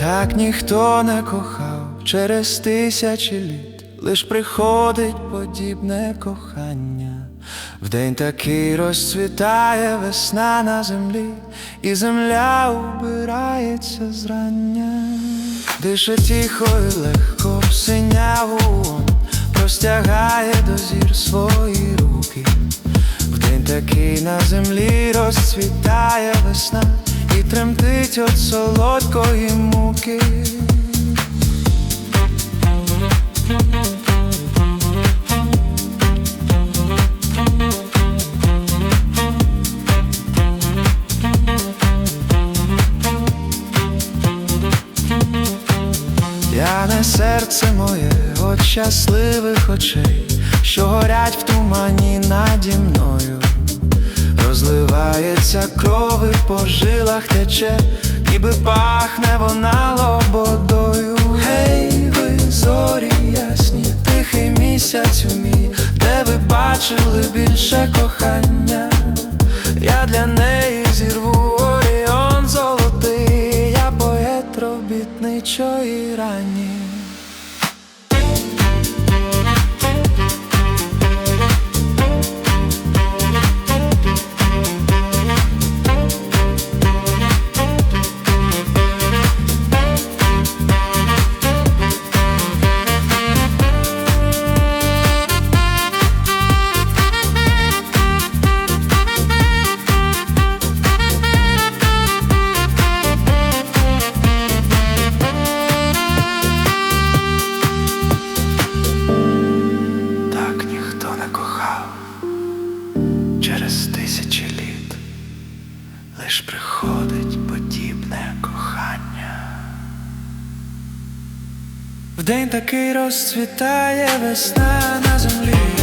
Так ніхто не кохав через тисячі літ, лиш приходить подібне кохання. В день такий розцвітає весна на землі, і земля убирається зрання, дише тихо і легко синяву он простягає до зір свої руки. В день такий на землі розцвітає весна тремтить от солодкої муки. П'яне серце моє от щасливих очей, що горять в тумані розливається кров і по жилах тече, ніби пахне вона лободою. Гей, ви зорі ясні, тихий місяць умій, де ви бачили більше кохання, я для неї зірву оріон золотий, я поет робітничої рані. Через тисячі літ, лиш приходить подібне кохання. В день такий розцвітає весна на землі.